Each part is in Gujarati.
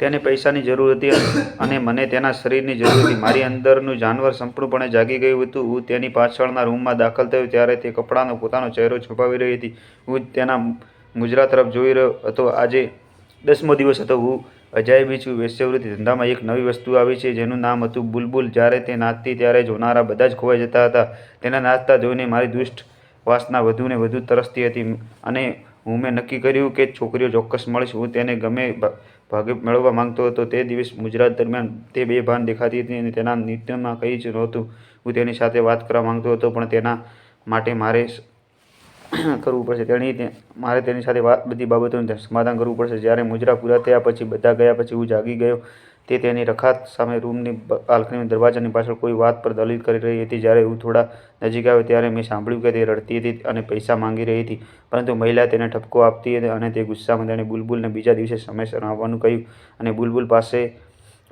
તેને પૈસાની જરૂર હતી અને મને તેના શરીરની જરૂર હતી. મારી અંદરનું જાનવર સંપૂર્ણપણે જાગી ગયું હતું. હું તેની પાછળના રૂમમાં દાખલ થયો ત્યારે તે કપડાનો પોતાનો ચહેરો છુપાવી રહી હતી. હું તેના મુજરા તરફ જોઈ રહ્યો હતો. આજે દસમો દિવસ હતો. હું અજાયબી છું. વેશ્યવૃત્તિ ધંધામાં એક નવી વસ્તુ આવી છે જેનું નામ હતું બુલબુલ. જ્યારે તે નાચતી ત્યારે જોનારા બધા જ ખોવાઈ જતા હતા. તેના નાચતા જોઈને મારી દુષ્ટ વાસના વધુ ને વધુ તરસતી હતી. અને હું મેં નક્કી કર્યું કે છોકરીઓ ચોક્કસ મળશે. હું તેને ગમે ભાગે મેળવવા માંગતો હતો. તે દિવસ ગુજરાત દરમિયાન તે બે ભાન દેખાતી હતી અને તેના નિત્યમાં કંઈ જ નહોતું. હું તેની સાથે વાત કરવા માંગતો હતો, પણ તેના માટે મારે કરવું પડશે. તેણી મારે તેની સાથે વાત બધી બાબતોનું સમાધાન કરવું પડશે. જ્યારે મુજરા પૂરા થયા પછી, બધા ગયા પછી હું જાગી ગયો. તે તેની રખાત સામે રૂમની બાલ્કનીની દરવાજાની પાછળ કોઈ વાત પર દલીલ કરી રહી હતી. જ્યારે હું થોડા નજીક આવ્યો ત્યારે મેં સાંભળ્યું કે તે રડતી હતી અને પૈસા માંગી રહી હતી. પરંતુ મહિલા તેને ઠપકો આપતી હતી અને તે ગુસ્સામાં તેણે બુલબુલને બીજા દિવસે સમયસર આવવાનું કહ્યું અને બુલબુલ પાસે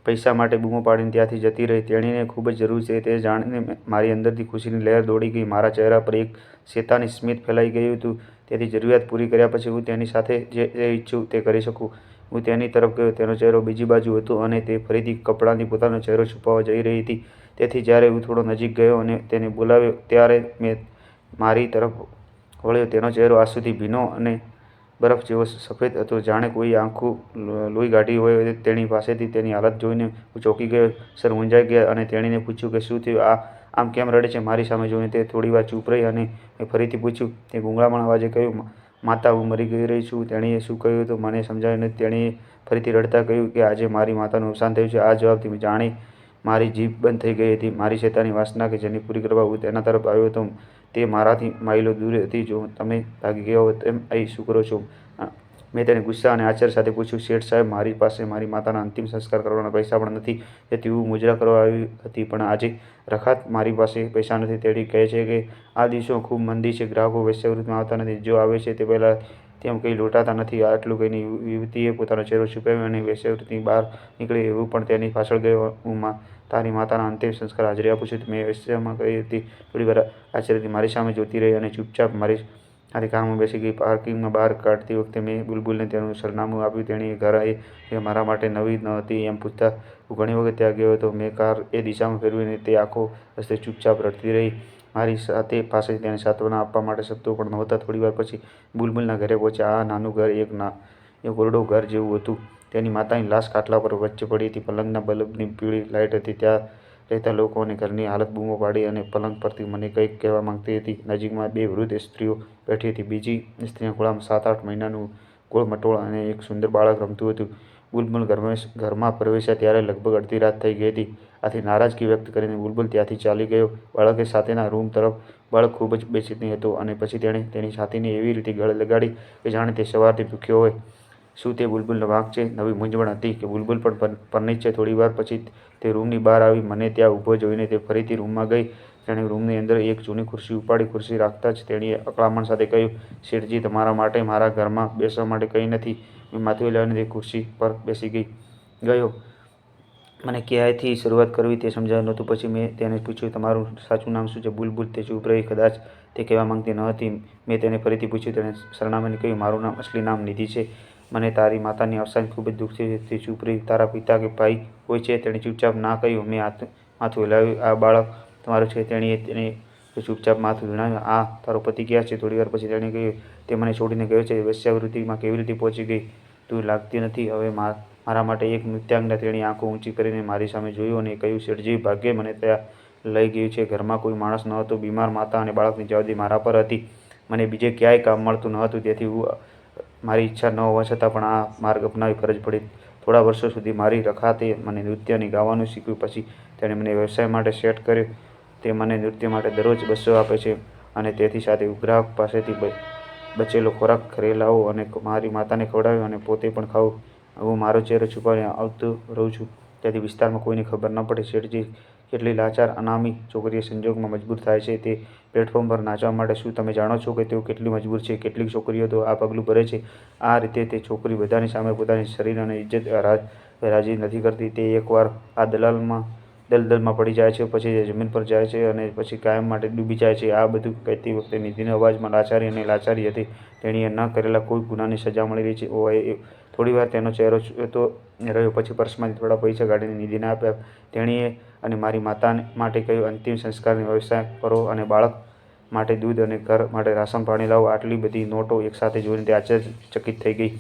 પૈસા માટે બૂમો પાડીને ત્યાંથી જતી રહી. તેણીને ખૂબ જ જરૂર છે તે જાણીને મારી અંદરથી ખુશીની લહેર દોડી ગઈ. મારા ચહેરા પર એક શેતાની સ્મિત ફેલાઈ ગયું હતું. તેથી જરૂરિયાત પૂરી કર્યા પછી હું તેની સાથે જે ઈચ્છું તે કરી શકું. હું તેની તરફ ગયો. તેનો ચહેરો બીજી બાજુ હતો અને તે ફરીથી કપડાની પોતાનો ચહેરો છુપાવવા જઈ રહી હતી. તેથી જ્યારે હું થોડો નજીક ગયો અને તેને બોલાવ્યો, ત્યારે મેં મારી તરફ વળ્યો. તેનો ચહેરો આંસુથી ભીનો અને બરફ જેવો સફેદ હતો. જાણે કોઈ આંખું લોહી કાઢી હોય તેણી પાસેથી તેની હાલત જોઈને હું ચોંકી ગયો. સર મૂંઝાઈ ગયા અને તેણીને પૂછ્યું કે શું થયું? આ, આમ કેમ રડે છે? મારી સામે જોઈને તે થોડી વાર ચૂપ રહી અને મેં ફરીથી પૂછ્યું, તે ગુંગળામણ અવાજે કહ્યું "મા- માતા હું મરી ગઈ રહી છું. તેણીએ શું કહ્યું તો મને સમજાયું નથી તેણીએ ફરીથી રડતા કહ્યું કે આજે મારી માતાનું અવસાન થયું છે. આ જવાબથી મેં જાણી મારી જીભ બંધ થઈ ગઈ હતી. મારી શેતાની વાસના કે જેની પૂરી કરવા હું તેના તરફ આવ્યો હતો તે મારાથી માઇલો દૂર હતી. જો તમે ભાગી ગયા હો તેમ અહીં શું કરો છો? મેં તેને ગુસ્સા અને આશ્ચર્ય સાથે પૂછ્યું, શેઠ સાહેબ, મારી પાસે મારી માતાના અંતિમ સંસ્કાર કરવાના પૈસા પણ નથી તેથી હું મુજરા કરવા આવી હતી, પણ આજે રખાત મારી પાસે પૈસા નથી. તેડી કહે છે કે, આ દિવસો ખૂબ મંદી છે, ગ્રાહકો વૈશ્યવૃત્તિમાં આવતા નથી, જો આવે છે તે પહેલાં તેમ કંઈ લોટાતા નથી. આટલું કહીને યુવતીએ પોતાનો ચહેરો છુપાવ્યો અને વૈશ્યવૃત્તિની બહાર નીકળી એવું પણ તેની પાછળ ગયો. હું તારી માતાના અંતિમ સંસ્કાર હાજરી આપું છું. મેં વૈશ્યમાં કહી હતી થોડી વાર આશ્ચર્યથી મારી સામે જોતી રહી અને ચૂપચાપ મારી સાથે કારમાં બેસી ગઈ પાર્કિંગમાં બહાર કાઢતી વખતે મેં બુલબુલને તેનું સરનામું આપ્યું. તેણીએ ઘર આવી એ મારા માટે નવી ન હતી એમ પૂછતા હું ઘણી વખત ત્યાં ગયો હતો મેં કાર એ દિશામાં ફેરવીને તે આખો રસ્તે ચૂપચાપ રડતી રહી. મારી સાથે પાસે તેને સાંત્વના આપવા માટે શબ્દો પણ નહોતા. થોડીવાર પછી બુલબુલના ઘરે પહોંચ્યા. આ નાનું ઘર એક ના, એક ઓરડો ઘર જેવું હતું. તેની માતાની લાશ ખાટલા પર વચ્ચે પડી હતી. પલંગના બલ્બની પીળી લાઇટ હતી. ત્યાં રહેતા લોકો અને ઘરની હાલત બૂમો પાડી અને પલંગ પરથી મને કંઈક કહેવા માંગતી હતી. નજીકમાં બે વૃદ્ધ સ્ત્રીઓ બેઠી હતી. બીજી સ્ત્રીના ખોળામાં સાત આઠ મહિનાનું ગોળ મટોળ અને એક સુંદર બાળક રમતું હતું. બુલબુલ ઘરમાં ઘરમાં પ્રવેશ્યા ત્યારે લગભગ અડધી રાત થઈ ગઈ હતી. આથી નારાજગી વ્યક્ત કરીને બુલબુલ ત્યાંથી ચાલી ગયો. બાળકે સાથેના રૂમ તરફ, બાળક ખૂબ જ બેચેતી હતો અને પછી તેણે તેની છાતીને એવી રીતે ગળ લગાડી કે જાણે તે સવારથી ભૂખ્યો હોય. શું તે બુલબુલનો વાંક છે? નવી મૂંઝવણ હતી કે બુલબુલ પણ પર- પરણિત છે થોડીવાર પછી તે રૂમની બહાર આવી. મને ત્યાં ઊભો જોઈને તે ફરીથી રૂમમાં ગઈ. તેણે રૂમની અંદર એક જૂની ખુરશી ઉપાડી. ખુરશી રાખતા જ તેણીએ અકળામણ સાથે કહ્યું, શેઠજી, તમારા માટે મારા ઘરમાં બેસવા માટે કંઈ નથી. મેં માથું લઈને તે ખુરશી પર બેસી ગઈ. ગયો. મને ક્યાંયથી શરૂઆત કરવી તે સમજાયું નહોતું. પછી મેં તેને પૂછ્યું, તમારું સાચું નામ શું છે? બુલબુલ તે ચૂપ રહી. કદાચ તે કહેવા માંગતી ન હતી. મેં તેને ફરીથી પૂછ્યું. તેણે સરનામાને કહ્યું, મારું નામ, અસલી નામ નિધિ છે. મને તારી માતાની અવસાન ખૂબ જ દુઃખ થયું છે. ચૂપ રહી તારા પિતા કે ભાઈ કોઈ છે તેણે ચૂપચાપ ના કહ્યું. મેં હાથ, માથું હલાવ્યું. આ બાળક તમારું છે તેણીએ તેને ચૂપચાપ માથું જણાવ્યું આ તારો પતિ ગયા છે? થોડી વાર પછી તેણે કહ્યું, તે મને છોડીને ગયો છે. વેશ્યાવૃત્તિમાં કેવી રીતે પહોંચી ગઈ? તું લાગતી નથી. હવે મારા માટે એક નૃત્યાંગના તેણી આંખો ઊંચી કરીને મારી સામે જોયું અને કહ્યું, શેઠજી, ભાગ્યે મને ત્યાં લઈ ગયું છે. ઘરમાં કોઈ માણસ ન હતો. બીમાર માતા અને બાળકની જવાબદારી મારા પર હતી. મને બીજે ક્યાંય કામ મળતું ન હતું. તેથી હું મારી ઈચ્છા ન હોવા છતાં પણ આ માર્ગ અપનાવી ફરજ પડી. થોડા વર્ષો સુધી મારી રખાતે મને નૃત્યની ગાવાનું શીખ્યું, પછી તેણે મને વ્યવસાય માટે સેટ કર્યો. તે મને નૃત્ય માટે દરરોજ બસો આપે છે અને તેથી સાથે ગ્રાહક પાસેથી બચેલો ખોરાક ઘરે લાવું અને મારી માતાને ખવડાવ્યો અને પોતે પણ ખાઉં. હું મારો ચહેરો છુપાવીને આવતો રહું છું. તેથી વિસ્તારમાં કોઈને ખબર ન પડે શેઠજી કેટલી લાચાર, અનામી છોકરીઓ સંજોગમાં મજબૂર થાય છે તે પ્લેટફોર્મ પર નાચવા માટે શું તમે જાણો છો કે તેઓ કેટલી મજબૂર છે? કેટલીક છોકરીઓ તો આ પગલું ભરે છે. આ રીતે તે છોકરી બધાની સામે પોતાની શરીર અને ઇજ્જત રાજી નથી કરતી. તે એકવાર આ દલાલમાં, દલદલમાં પડી જાય છે, પછી જમીન પર જાય છે અને પછી કાયમ માટે ડૂબી જાય છે. આ બધું કહેતી વખતે નિધિના અવાજમાં લાચારી અને લાચારી હતી. તેણીએ ન કરેલા કોઈ ગુનાની સજા મળી રહી છે. ઓ એ થોડીવાર તેનો ચહેરો તો રહ્યો, પછી પર્સમાંથી થોડા પૈસા કાઢીને નિધિને આપ્યા. તેણીએ અને મારી માતાને માટે કહ્યું અંતિમ સંસ્કારની વ્યવસ્થા કરો અને બાળક માટે દૂધ અને ઘર માટે રાશન પાણી લાવો, આટલી બધી નોટો એકસાથે જોઈને તે આશ્ચર્યચકિત થઈ ગઈ.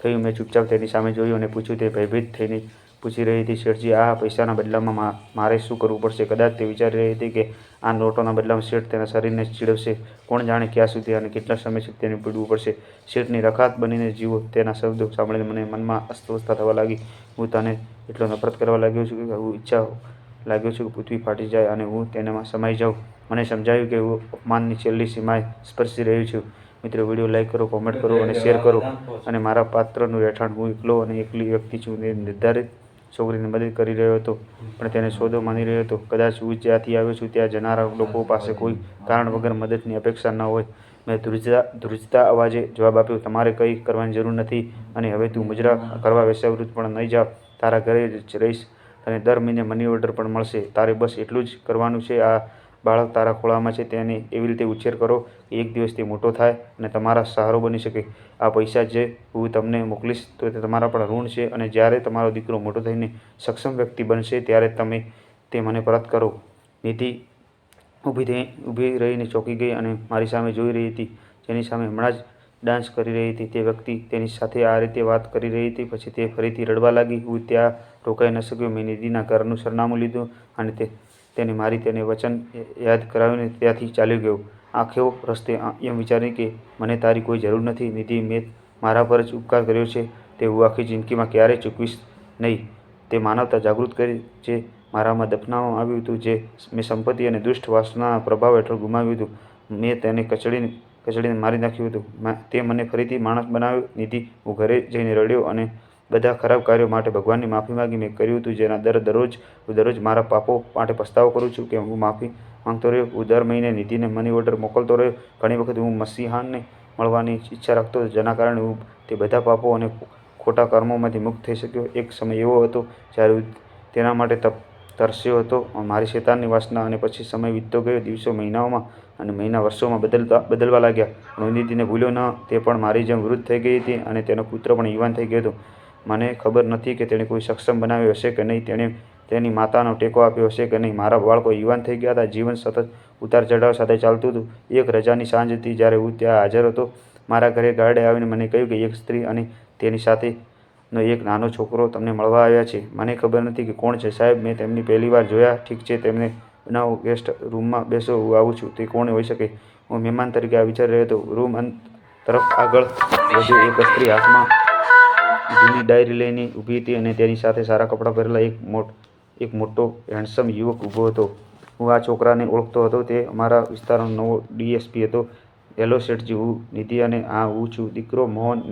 થયું મેં ચૂપચાપ તેની સામે જોયું અને પૂછ્યું, તે ભયભીત થઈને પૂછી રહી હતી, શેઠજી, આ પૈસાના બદલામાં મારે શું કરવું પડશે? કદાચ તે વિચારી રહી હતી કે આ નોટોના બદલામાં શેઠ તેના શરીરને ચીડવશે. કોણ જાણે ક્યાં સુધી અને કેટલા સમય સુધી તેને પીડવું પડશે? શેઠની રખાત બનીને જીવો, તેના શબ્દો સાંભળીને મને મનમાં અસ્વસ્થતા થવા લાગી. હું તને એટલો નફરત કરવા લાગ્યો છું કે હું ઈચ્છા લાગ્યો છું કે પૃથ્વી ફાટી જાય અને હું તેનામાં સમાઈ જાઉં. મને સમજાયું કે હું અપમાનની છેલ્લી સીમાએ સ્પર્શી રહ્યો છું. મિત્રો, વીડિયો લાઈક કરો કોમેન્ટ કરો અને શેર કરો. અને મારા પાત્રનું રહેઠાણ હું એકલો અને એકલી વ્યક્તિ છું. તે નિર્ધારિત છોકરીને મદદ કરી રહ્યો હતો, પણ તેને સોદો માની રહ્યો હતો. કદાચ હું જ્યાંથી આવ્યો છું ત્યાં જનારા લોકો પાસે કોઈ કારણ વગર મદદની અપેક્ષા ન હોય. મેં ધ્રુજતા ધ્રુજતા અવાજે જવાબ આપ્યો, તમારે કંઈ કરવાની જરૂર નથી અને હવે તું મુજરા કરવા વેશ્યાવૃત્ત પણ નહીં જા. તારા ઘરે જ રહીશ. તને દર મહિને મની ઓર્ડર પણ મળશે. તારે બસ એટલું જ કરવાનું છે. આ બાળક તારા ખોળામાં છે, તેને એવી રીતે ઉછેર કરો કે એક દિવસ તે મોટો થાય અને તમારા સહારો બની શકે. આ પૈસા જે હું તમને મોકલીશ તો તે તમારા પણ ઋણ છે અને જ્યારે તમારો દીકરો મોટો થઈને સક્ષમ વ્યક્તિ બનશે, ત્યારે તમે તે મને પરત કરો. નિધિ ઊભી થઈ, ઊભી રહીને ચોંકી ગઈ અને મારી સામે જોઈ રહી હતી. જેની સામે હમણાં જ ડાન્સ કરી રહી હતી. તે વ્યક્તિ તેની સાથે આ રીતે વાત કરી રહી હતી. પછી તે ફરીથી રડવા લાગી. હું ત્યાં રોકાઈ ન શક્યો. મેં નિધિના ઘરનું સરનામું લીધું અને તે, તેને મારી તેને વચન યાદ કરાવીને ત્યાંથી ચાલ્યો ગયો. આખો રસ્તે એમ વિચારી કે મને તારી કોઈ જરૂર નથી. નિધિ, મેં મારા પર જ ઉપકાર કર્યો છે. તે હું આખી જિંદગીમાં ક્યારેય ચૂકવીશ નહીં. તે માનવતા જાગૃત કરી, જે મારામાં દફનાવવામાં આવ્યું હતું, જે મેં સંપત્તિ અને દુષ્ટ વાસના પ્રભાવ હેઠળ ગુમાવ્યું હતું, મેં તેને કચડીને કચડીને મારી નાખ્યું હતું. તે મને ફરીથી માણસ બનાવ્યો. નિધિ, હું ઘરે જઈને રડ્યો અને બધા ખરાબ કાર્યો માટે ભગવાનની માફી માંગી મેં કર્યું હતું, જેના દર દરરોજ હું દરરોજ મારા પાપો માટે પસ્તાવો કરું છું કે હું માફી માંગતો રહ્યો. હું દર મહિને નિધિને મની ઓર્ડર મોકલતો રહ્યો. ઘણી વખત હું મસીહાનને મળવાની ઈચ્છા રાખતો હતો, જેના કારણે હું તે બધા પાપો અને ખોટા કર્મોમાંથી મુક્ત થઈ શક્યો. એક સમય એવો હતો જ્યારે હું તેના માટે તપ તરસ્યો હતો. મારી શેતાનની વાસના અને પછી સમય વીતતો ગયો. દિવસો મહિનાઓમાં અને મહિના વર્ષોમાં બદલતા, બદલવા લાગ્યા. નિધિને ભૂલ્યો ન તે પણ મારી જેમ વૃદ્ધ થઈ ગઈ હતી અને તેનો પુત્ર પણ યુવાન થઈ ગયો હતો. મને ખબર નથી કે તેણે કોઈ સક્ષમ બનાવ્યો હશે કે નહીં. તેણે તેની માતાનો ટેકો આપ્યો હશે કે નહીં. મારા બાળકો યુવાન થઈ ગયા હતા. જીવન સતત ઉતાર ચઢાવ સાથે ચાલતું હતું. એક રજાની સાંજ હતી જ્યારે હું ત્યાં હાજર હતો. મારા ઘરે ગાર્ડે આવીને મને કહ્યું કે એક સ્ત્રી અને તેની સાથેનો એક નાનો છોકરો તમને મળવા આવ્યા છે. મને ખબર નથી કે કોણ છે. સાહેબ, મેં તેમની પહેલી વાર જોયા. ઠીક છે, તેમને બનાવો. ગેસ્ટ રૂમમાં બેસો. હું આવું છું. તે કોણ હોઈ શકે? હું મહેમાન તરીકે આ વિચારી રહ્યો હતો. રૂમ અંત તરફ આગળ વધુ એક સ્ત્રી હાથમાં જૂની ડાયરી લઈને ઊભી હતી અને તેની સાથે સારા કપડાં પહેરેલા એક મોટ, એક મોટો હેન્ડસમ યુવક ઊભો હતો. હું આ છોકરાને ઓળખતો હતો. તે અમારા વિસ્તારનો નવો ડીએસપી હતો. હેલો શેઠજી હું નિધિ અને આ હું છું દીકરો મોહન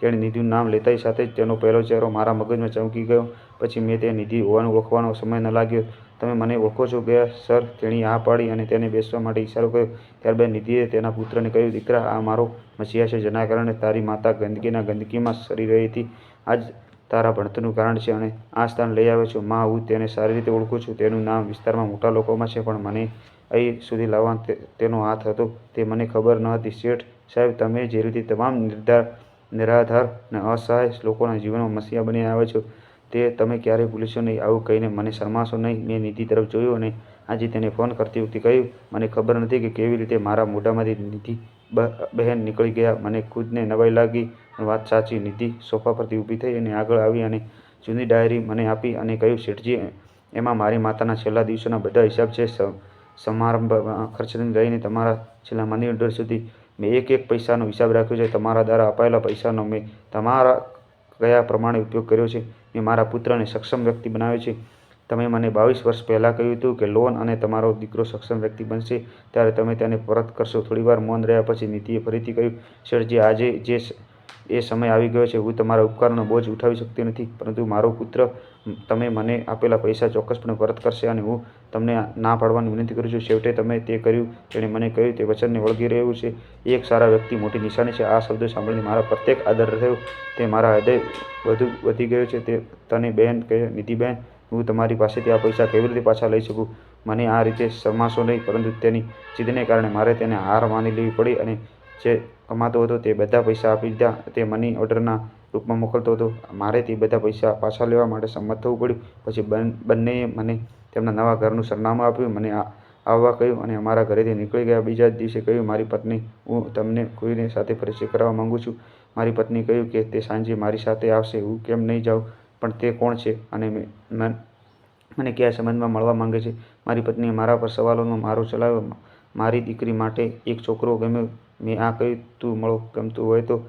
તેણે નિધિનું નામ લેતાની સાથે જ તેનો પહેલો ચહેરો મારા મગજમાં ચમકી ગયો. પછી મેં તે નિધિ હોવાનું ઓળખવાનો સમય ન લાગ્યો. તમે મને ઓળખો છો ગયા સર તેણી હા પાડી અને તેને બેસવા માટે ઈશારો કર્યો. ત્યારબાદ નિધિએ તેના પુત્રને કહ્યું, દીકરા, આ મારો મસીહા છે, જેના કારણે તારી માતા ગંદકીના ગંદકીમાં સરી રહી હતી. આજ તારા ભણતરનું કારણ છે અને આ સ્થાન લઈ આવ્યો છું. માં, હું તેને સારી રીતે ઓળખું છું. તેનું નામ વિસ્તારમાં મોટા લોકોમાં છે, પણ મને અહીં સુધી લાવવા તેનો હાથ હતો. તે મને ખબર ન હતી. શેઠ સાહેબ, તમે જે રીતે તમામ નિર્ધાર નિરાધાર અને અસહાય લોકોના જીવનમાં મસીહા બની આવ્યા છો તે તમે ક્યારેય ભૂલશો નહીં. આવું કહીને મને શરમાશો નહીં. મેં નિધિ તરફ જોયું અને આજે તેને ફોન કરતી વખતે કહ્યું મને ખબર નથી કે કેવી રીતે મારા મોઢામાંથી નિધિ બહેન નીકળી ગયા. મને ખુદને નવાઈ લાગી. વાત સાચી. નિધિ સોફા પરથી ઊભી થઈ અને આગળ આવી અને જૂની ડાયરી મને આપી અને કહ્યું શેઠજી એમાં મારી માતાના છેલ્લા દિવસોના બધા હિસાબ છે. સમારંભ અ, ખર્ચથી લઈને તમારા છેલ્લા મની ઓર્ડર સુધી મેં એક એક પૈસાનો હિસાબ રાખ્યો છે. તમારા દ્વારા અપાયેલા પૈસાનો મેં તમારા કયા પ્રમાણે ઉપયોગ કર્યો છે? મેં મારા પુત્રને સક્ષમ વ્યક્તિ બનાવ્યો છે. તમે મને બાવીસ વર્ષ પહેલાં કહ્યું હતું કે લોન અને તમારો દીકરો સક્ષમ વ્યક્તિ બનશે, ત્યારે તમે તેને પરત કરશો. થોડીવાર મૌન રહ્યા પછી નીતિએ ફરીથી કહ્યું સરજી આજે જે એ સમય આવી ગયો છે, હું તમારા ઉપકારનો બોજ ઉઠાવી શકતી નથી, પરંતુ મારો પુત્ર તમે મને આપેલા પૈસા ચોક્કસપણે પરત કરશે અને હું તમને ના પાડવાની વિનંતી કરું છું. છેવટે તમે તે કર્યું. તેણે મને કહ્યું, તે વચનને વળગી રહ્યું છે. એક સારા વ્યક્તિ મોટી નિશાની છે. આ શબ્દો સાંભળીને મારા પ્રત્યેક આદર થયો તે મારા હૃદય વધુ વધી ગયો છે. તે તને બહેન કહે નિધિ બહેન હું તમારી પાસેથી આ પૈસા કેવી રીતે પાછા લઈ શકું? મને આ રીતે શરમાશો નહીં, પરંતુ તેની જીદને કારણે મારે તેને હાર માની લેવી પડી અને જે કમાતો હતો તે બધા પૈસા આપી દીધા. તે મની ઓર્ડરના રૂપમાં મોકલતો હતો. મારે તે બધા પૈસા પાછા લેવા માટે સંમત થવું પડ્યું. પછી બન- બંનેએ મને તેમના નવા ઘરનું સરનામું આપ્યું. મને આવવા કહ્યું અને અમારા ઘરેથી નીકળી ગયા. બીજા જ દિવસે કહ્યું, મારી પત્ની, હું તમને કોઈને સાથે પરિચય કરાવવા માગું છું. મારી પત્ની કહ્યું કે તે સાંજે મારી સાથે આવશે. હું કેમ નહીં જાઉં? પણ તે કોણ છે? અને મેં- મને કયા સંબંધમાં મળવા માંગે છે? મારી પત્નીએ મારા પર સવાલોનો મારો ચલાવ્યો. મારી દીકરી માટે એક છોકરો ગમ્યો. મેં આ કહ્યું, તું મળો ગમતું હોય તો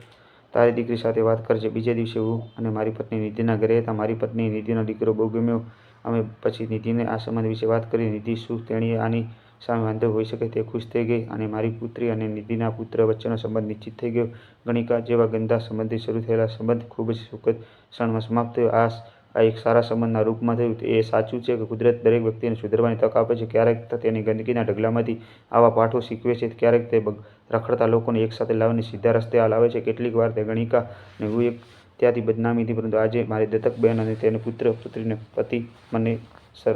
તારી દીકરી સાથે વાત કરજે. બીજે દિવસે હું અને મારી પત્ની નિધિના ઘરે હતા. મારી પત્ની નિધિનો દીકરો બહુ ગમ્યો. અમે પછી નિધિને આ સંબંધ વિશે વાત કરી. નિધિ શું તેણીએ આની સામે વાંધો હોઈ શકે તે ખુશ થઈ ગઈ અને મારી પુત્રી અને નિધિના પુત્ર વચ્ચેનો સંબંધ નિશ્ચિત થઈ ગયો. ગણિકા જેવા ગંદા સંબંધથી શરૂ થયેલા સંબંધ ખૂબ જ સુખદ ક્ષણમાં સમાપ્ત થયો. આ આ એક સારા સંબંધના રૂપમાં થયું. એ સાચું છે કે કુદરત દરેક વ્યક્તિને સુધરવાની તક આપે છે. ક્યારેક તેની ગંદકીના ઢગલામાંથી આવા પાઠો શીખવે છે. ક્યારેક તે રખડતા લોકોને એકસાથે લાવીને સીધા રસ્તે લાવે છે. કેટલીક વાર તે ગણિકા અને હું એક ત્યાંથી બદનામી હતી પરંતુ આજે મારી દત્તક બહેન અને તેને પુત્ર પુત્રીને પતિ મને સર